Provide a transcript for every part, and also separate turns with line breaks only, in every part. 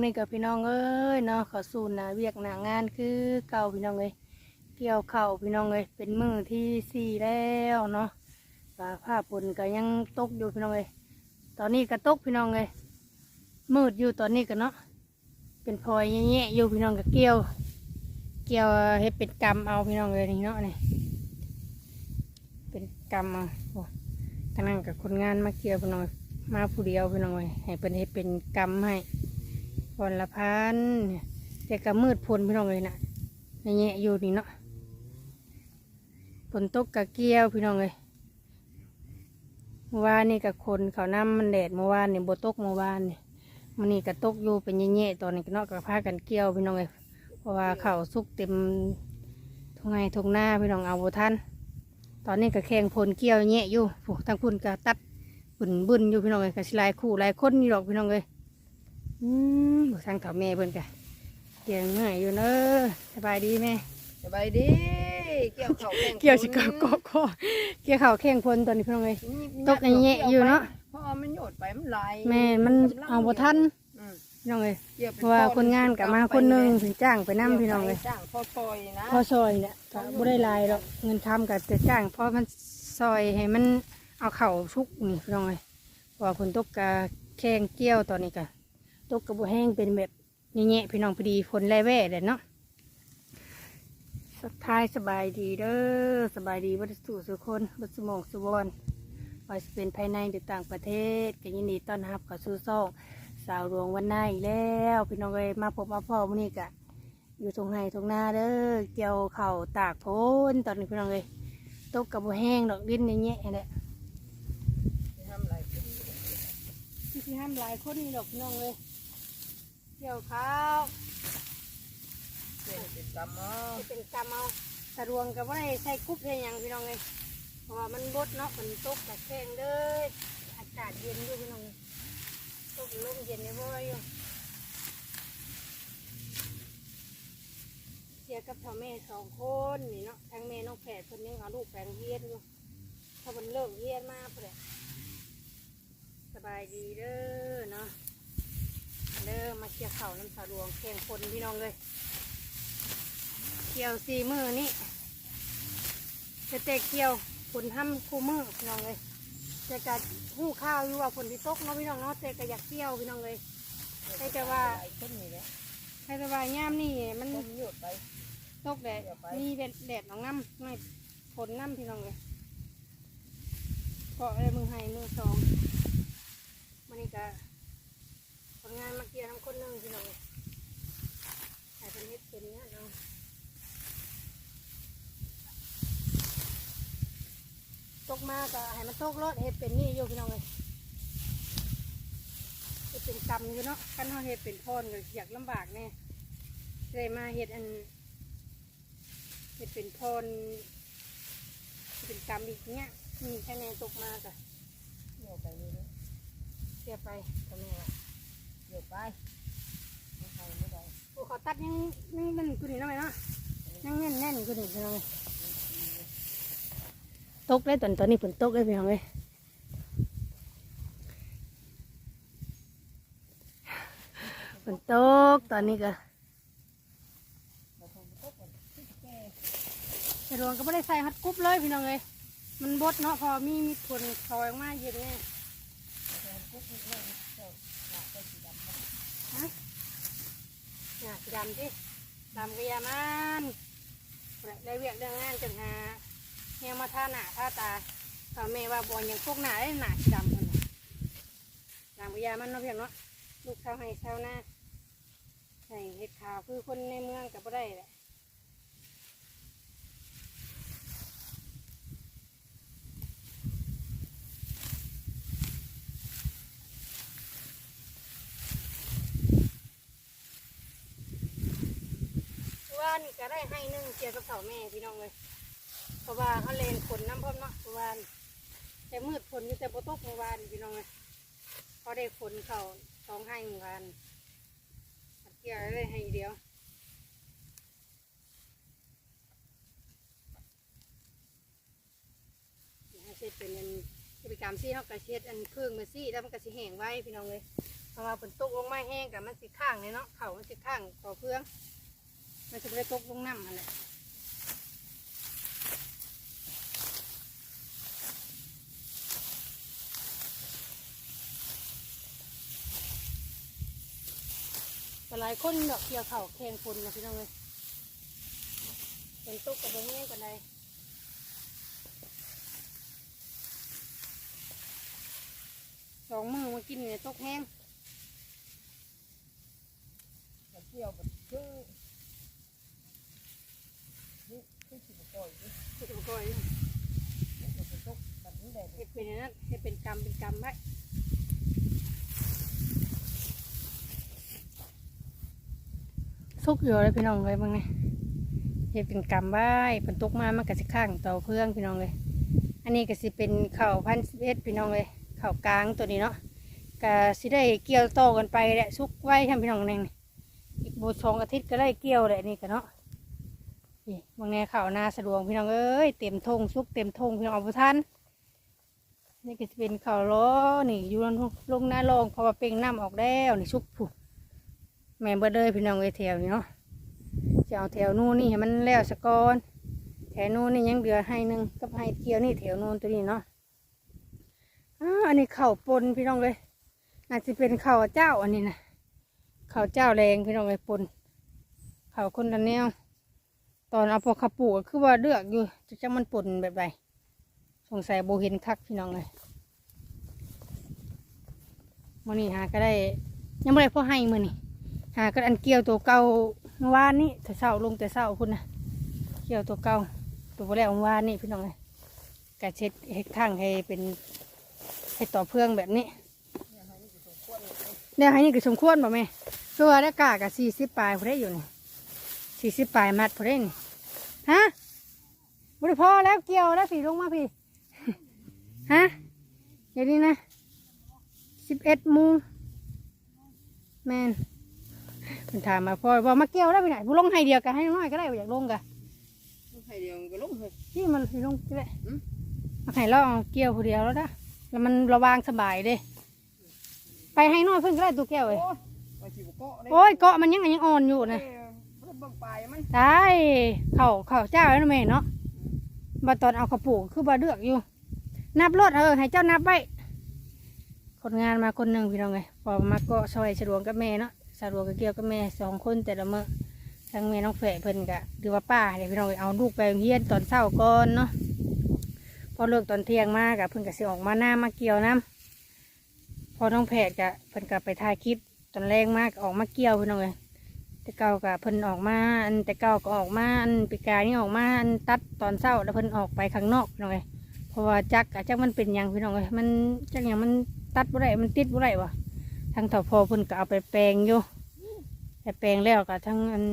ำนี่กับพี่น้องเอ้ยเนาะเขอสู่หนาเวียกหนางานคือเก่าพี่น้องเอ้ยเกี่ยวเข่าพี่น้องเอ้ยเป็นมือที่สี่แล้วเนาะฟ้าผ้าฝนก็ยังตกอยู่พี่น้องเอ้ยตอนนี้ก็ตกพี่น้องเอ้ยมืดอยู่ตอนนี้ก็เนาะเป็นพลอยแย่ๆอยู่พี่น้องก็เกี่ยว เกี่ยวให้เป็นกรรมเอาพี่น้องเลยนี่เนาะนี่เป็นกรรมเอาโอ้กนั่งกับคนงานมาเกี่ยวพี่น้องมาผู้เดียวพี่น้องเลยให้เป็นให้เป็นกรรมให้ วันละพันเนี่ยแต่ก็มืดพลพี่น้องเลยนะแย่อยู่นี่เนาะฝนตกกะเกี่ยวพี่น้องเลยเมื่อวานนี่กับคนเขาน้ำมันแดดเมื่อวานนี่บตกเมื่อวานนี่มันนี่ก็ตกอยู่เป็นแย่ๆตอนนี้ก็เนาะกับพากันเกี่ยวพี่น้องเลยเพราะว่าเขาสุกเต็มทุงไงทุงหน้าพี่น้องเอาบทันตอนนี้ก็แข่งพลเกี่ยวแย่อยู่โอ้งคุณก็ตัดบุนบุนอยู่พี่น้องเลยก็สิหลายคู่ลายคนนี่หรอกพี่น้องเลย อืมทางเถาแม่เพิ่นกะเกี่ยวเหนื่อยอยู่เนอะสบายดีแม่
สบายดี เกี่ยวเขาแข่ง
เกี่ยวสิกะกอกอเกี่ยวเขาวแข่งพลตอนนี้พี่น้องเลยตกแง่ๆอยู่เนาะ
เพราะว่ามันโยดไปมันไหลาย
แม่มันเอาบทัน
อืม
พี่น้องเลย
กี่ยว
เพ
ป็
ราะว่า
ก้อ
คนงานกับมาคนหนึ่งถึงจ้างไปนั่พี่น้องเลย
จ้างพ่อซอยนะ
พอซอยเนี่ยก็บ่ได้หลายหรอกเงินคำกับจะจ้างเพราะมันซอยให้มันเอาเข่าชุกนี่พี่น้องเลยเพราะว่าฝนตกกะแข้งเกี้ยวตอนนี้กะ ตกกระบุแห้งเป็นแบบแง่ๆพี่น้องพอดีฝนแล่แว่เด็ดเนาะสุดท้ายสบายดีเด้อสบายดีวัดสู่สุคนวัดสมองสุวรรณว่าจะเป็นภายในหรือต่างประเทศก็ยินดีต้อนรับเข้าสู่ซ่องสาวรวงวันหน้าอีกแล้วพี่น้องเลยมาพบมาพ่อมื้อนี้กะอยู่ตรงไห้ตรงหน้าเด้อเกี่ยวเข่าวตากโพนตอนนี้พี่น้องเลยตกกับบัแห้งดอกดินอย่างเงี้ยแหละ
ทำอะไร
ที่ห้ามหลายคนนี่ดอกพี่น้องเลย เกี่ยวข้าว
เป็นติดกรรมเนาะ
ให้เป็นกำเอาสะดวงกับว่าได้ใส่กุ๊บใส่หยังพี่น้องเลยเพราะว่ามันบดเนาะฝนตกกับแข้งเลยอากาศเย็นอยู่พี่น้องเลยตกลมเย็นเลยบ่อยอยู่เสียกับพ่อแม่สองคนนี่เนาะทั้งแม่น้องแผดคนยังเอาลูกแปลงเฮียนอยู่ถ้ามันเลิกเฮียนมากเลยสบายดีเด้อเนาะ เด้อมมาเกี่ยวเข่าน้ำสาดวงแข่งคนพี่น้องเลยเกี่ยวสี่มือนี่จะเตะเกี่ยวฝนทำคู่มือพี่น้องเลยแต่กะหู้ข้าวอยู่ว่าฝนที่ตกเนาะพี่น้องเนาะแต่กะอยากเกี่ยวพี่น้องเลยให้แต่ว่า
ยแหละ
ให้แต่ว่าย่ามนี่มัน
ต้มโยดไป
ตกแดดมีแดดแดดหนองน้ำไม่ฝนน้ำพี่น้องเลยเพราะอะไรมึงให้มือสองมันนี่ก็ งานมาเกี่ยวน้ำคนหนึ่งพี่น้องเลยให้เป็นเฮ็ดเป็นเนี่ยเนาะตกมาก็ให้มันตกรถเฮ็ดเป็นนี่อยู่พี่น้องเลยเฮ็ดเป็นกรรมอยู่เนาะกันเฮาเฮ็ดเป็นพรก็อยากลำบากแน่เลยมาเฮ็ดอันเห็ดเป็นพรเป็นกรรมอีกเนี้ยมีแค่แนนตกมากอะ
โยดไปนี่นะ
เสียไปทำไมอะ
โยดไปไม่ใช่ไม่ได้
โอ้เขาตัดยังยังนั่นกูนี่ทำไมเนาะยังแน่นแน่นกูนี่ทำไมตกเลยตอนตอนนี้ฝนตกเลยพี่น้องเลยฝนตกตอนนี้ก็แต่รวงก็ไม่ได้ใส่ฮัดกรุ๊บเลยพี่น้องเลยมันบดเนาะพอมีมีฝนคอยออกมาเย็นแน่ฮะ น่ะสีดำสิดำก็อยามันได้เวียกเรื่องงานจนหาเนี่ยมาท่าหนาท่าตาตอนเมว่าบอลยังพวกหนาได้หนาสีดำคนดำก็อยามันเนาะเพียงเนาะลูกชาวให้ชาวนาให้เห็ดขาวคือคนในเมืองกับบ่ได้แหละานี่ก็ได้ให้หนึ่งเกี่ยวกับเสาแม่พี่น้องเลยเพราะว่าเขาเลนฝนน้ำพ่อมเนาะเมื่อวานแต่มืดฝนอยู่แต่บ่ตกเมื่อวานพี่น้องเลยเขาได้ฝนเขาสองให้เมื่อวานเกี่ยวได้ให้เดียวเสร็จเป็นอันกิจกรรมซี่เขากระเช็ดอันเครื่องมาซี่แล้วมันกระสิแห้งไว้พี่น้องเลยพอราะว่าฝนตกลงมาแห้งกับมันสิข้างเลยเนาะเขามันสิข้างต่อเพื่อง มันจะไม่ได้ตกลงน้ำอะไรหลายคนดอกเกี่ยวเข่าแข่งฝนนะพี่น้องเลยฝนตุ๊กกับฝนแห้งกันใดสองมือมากินเนี่ยตกแห้ง
เที่ยวแบบคือนี่คือสิบปล่อยนี่
เฮ็ดอุปกรณ์
มันจะตกแบบนี้
เฮ็ดเป็นอันนั้นเฮ็ดเป็นกรรมเป็นกรรมไว้สุกอยู่เลยพี่น้องเลยบางนี่เฮ็ดเป็นกรรมไว้ฝนตกมามันก็สิข้างเตาเพื่องพี่น้องเลย อันนี้ก็สิเป็นข้าวพันสิบเอ็ดพี่น้องเลยข้าวกลางตัวนี้เนาะก็สิได้เกี่ยวโตกันไปแหละสุกไว้ทำพี่น้องนึงอีกโบสองอาทิตย์ก็ได้เกี่ยวแหละนี่ก็เนาะ นี่บางแน่ข้าวนาสะดวกพี่น้องเอ้ยเต็มทงสุกเต็มทงพี่น้องเอาไปทันนี่ก็จะเป็นข้าวล้อนี่อยู่ลงลงหน้าลงพราะว่าเป่งน้ำออกแล้วนี่ชุกผู้แม่เบิดเลยพี่น้องเอ้แถวนี้เนาะจะเอาแถวนู้นนี่ให้มันแล้วสะกอนแถวนู้นนี่ยังเหลือให้หนึ่งกับให้เกี่ยวนี่แถวนู้นตัวนี้เนาะอ่าอันนี้ข้าวปนพี่น้องเลยน่าจจะเป็นข้าวเจ้าอันนี้นะข้าวเจ้าแรงพี่น้องเลยปนข้าวคนละแนว ตอนเอาพอข้าวปลูกก็คือว่าเลือกอยู่จะจะมันปนแบบไรสงสัยโบเห็นคักพี่น้องเลยมื่อนี้หาก็ได้ ยังไม่ได้พ่อให้มือนี่หาก็อันเกี่ยวตัวเก่าเมื่อวานนี้แต่เศร้าลงแต่เศร้าคุณนะเกี่ยวตัวเก่าตัวแล้วเมื่อวานนี้พี่น้องเลยกะเช็ดเฮ็ดข้างให้เป็นให้ต่อเพื่องแบบนี้เนี่ยให้นี่ก็สมควรบ่แม่ตัวได้กากะสี่สิบปลายพอได้อยู่นี่ สี่สิบปลายมัดพอได้นี่ฮะบริพอแล้วเกี่ยวแล้วพี่ลงมาพี่ฮะเดี๋ยวนี้นะสิบเอ็ดโมงแมนมันถามมาพอบอกมาเกี่ยวแล้วไปไหนบุลงให้เดียวกันให้น้อยก็ได้บ่อยากลงกัน
ใครเดียวก็ลงเลย
นี่มันพี่ลงก็ได้
อืม
มาให้เราเอาเกี่ยวผู้เดียวแล้วนะแล้วมันระวางสบายเด้ไปให้น้อยเพิ่นก็ได้ตัวแก้วเลย
โอ้ยไปสิบเกาะ
โอ้ยเกาะมันยังยังอ่อนอยู่นะ
เบิ่งปลายมัน
ได้เข่าเข่าเจ้าแล้วแม่เนาะบัดตอนเอากระปุกคือบ่เลือกอยู่ นับรถเออให้เจ้านับไว้คนงานมาคนหนึ่งพี่น้องไงพอมาก็ซอยสะดวกกับแม่เนาะสะดวกกับเกี่ยวกับแม่สองคนแต่ละเมื้อทั้งแม่น้องแฝดเพิ่นกะหรือว่าป้าเดี๋ยวพี่น้องเอ้ยเอาลูกไปเรียนตอนเช้าก่อนเนาะพอเลิกตอนเที่ยงมากะเพิ่นก็สิออกมาหน้ามาเกี่ยวน้ำพอน้องแผดกะเพิ่นก็ไปถ่ายคลิปตอนแรงมากออกมาเกี่ยวพี่น้องเอ้ย แต่เก่ากับเพิ่นออกมาอันแต่เก่าก็ออกมาอันปีกายนี่ออกมาอันตัดตอนเช้าแล้วเพิ่นออกไปข้างนอกพี่อยเพราะว่าจักอะจักมันเป็นหยังพี่น้องเอ้ยมันจักหยังมันตัดบ่ได้มันติดบ่ได้วะทางถาพอเพิ่นก็เอาไปแปลงอยู่แต่แปลงแล้วก็ทั้งอัน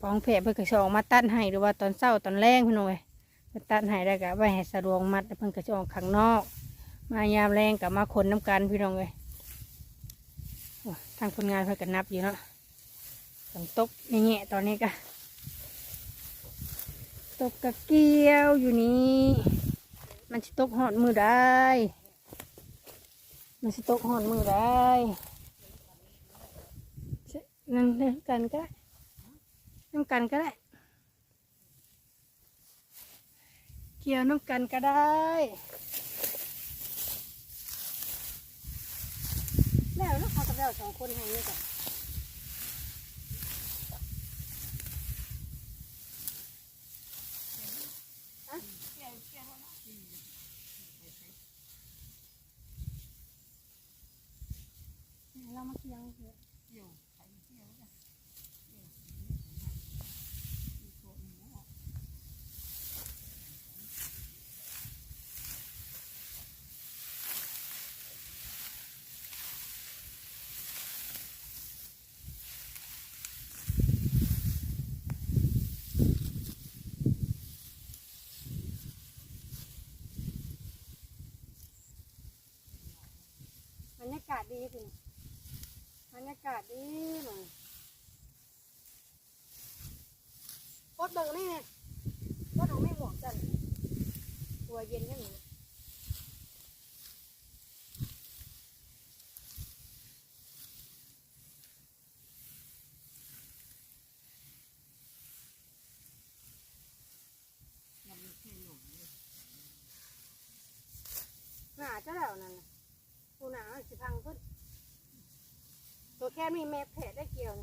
ปองแผลเพิ่นก็สิออกมาตัดให้หรือว่าตอนเช้าตอนแรงพี่น้องเอ้ยเพิ่นตัดให้ได้วก็ไว้ให้สะดวกมัดแล้วเพิ่นก็สิออกข้างนอก มายามแรงก็มาขนน้ำกันพี่น้องเอ้ยโอ้ทางคนงานเพิ่นก็นับอยู่เนาะ นตกแง่ๆตอนนี้ก็ตกกะเกียวอยู่นี่มันสิตกหอดมือได้ มันสิตกหอดมือได้นั่งเล่นกันก็ได้น้ำกันก็ได้เกี่ยวน้ำกันก็ได้แล้วเนาะเขากับเราสองคนให้นี่ก่อน เรามาเกี่ยวเถอะบรรยากาศดีคุณ รรยากาศดีเลยรถเบิกนี่ไงรเอาไม่หมวกจันตัวเย็นแค่ไค่มีแม่แผลได้เกี่ยว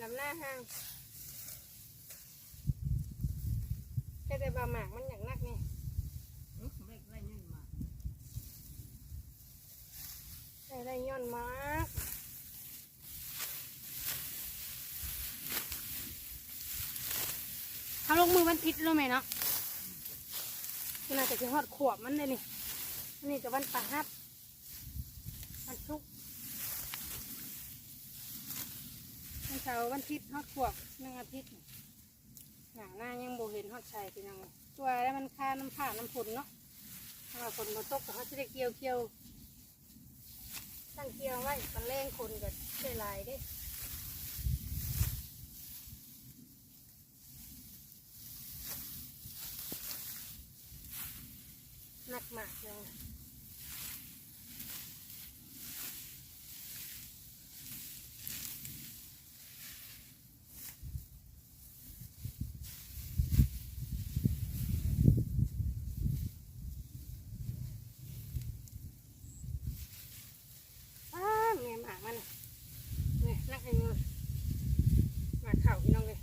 ลำหน้าห้างแค่แต่บาหมากมันอย่างนักนี่
เออไม่ไม่นั่นมา
ได้ได้ ย้อนมากทำลงมือมันพิษรู้ไหมเนาะขนาจะจะหอดขวบมันเลยนี่อันนี้กับวันปะฮับวันชุกร์วันเสาร์วันอาทิตย์หอดขวบหนึ่งอาทิตย์หนาหน้ายังโบเห็นหอดชัยพี่น้องตัวแล้วมันค่าน้ำผ่าน้ำฝนเนาะถ้าว่าฝนมาตกก็เขาจะได้เกี่ยวเกี่ยว ตั้งเกี่ยวไว้กันแรงคนก็ได้หลายเด้หนักมากเลยอ้าแม่หมามันเนี่ยนักให้มือหมาเข่าพี่น้องเลย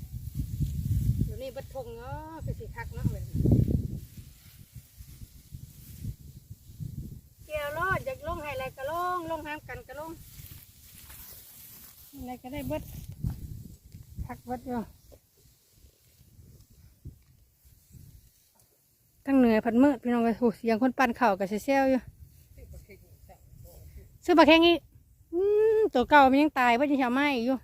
เดี๋ยวนี้ เบัดทงเนาะคือสิคักเนาะแบบเกี่ยวรอดอยากลงให้อะไรก็ลงลงห้ามกันก็ลงอะไรก็ได้เบิดพักเบิดอยู่ทั้งเหนื่อยพันมืดพี่น้องไปโหเสียงคนปั่นเข่ากับเซลอยู่ซื้อปลาแข็งอีกตัวเก่ามันยังตายว่าจะเฉาไหมอยู่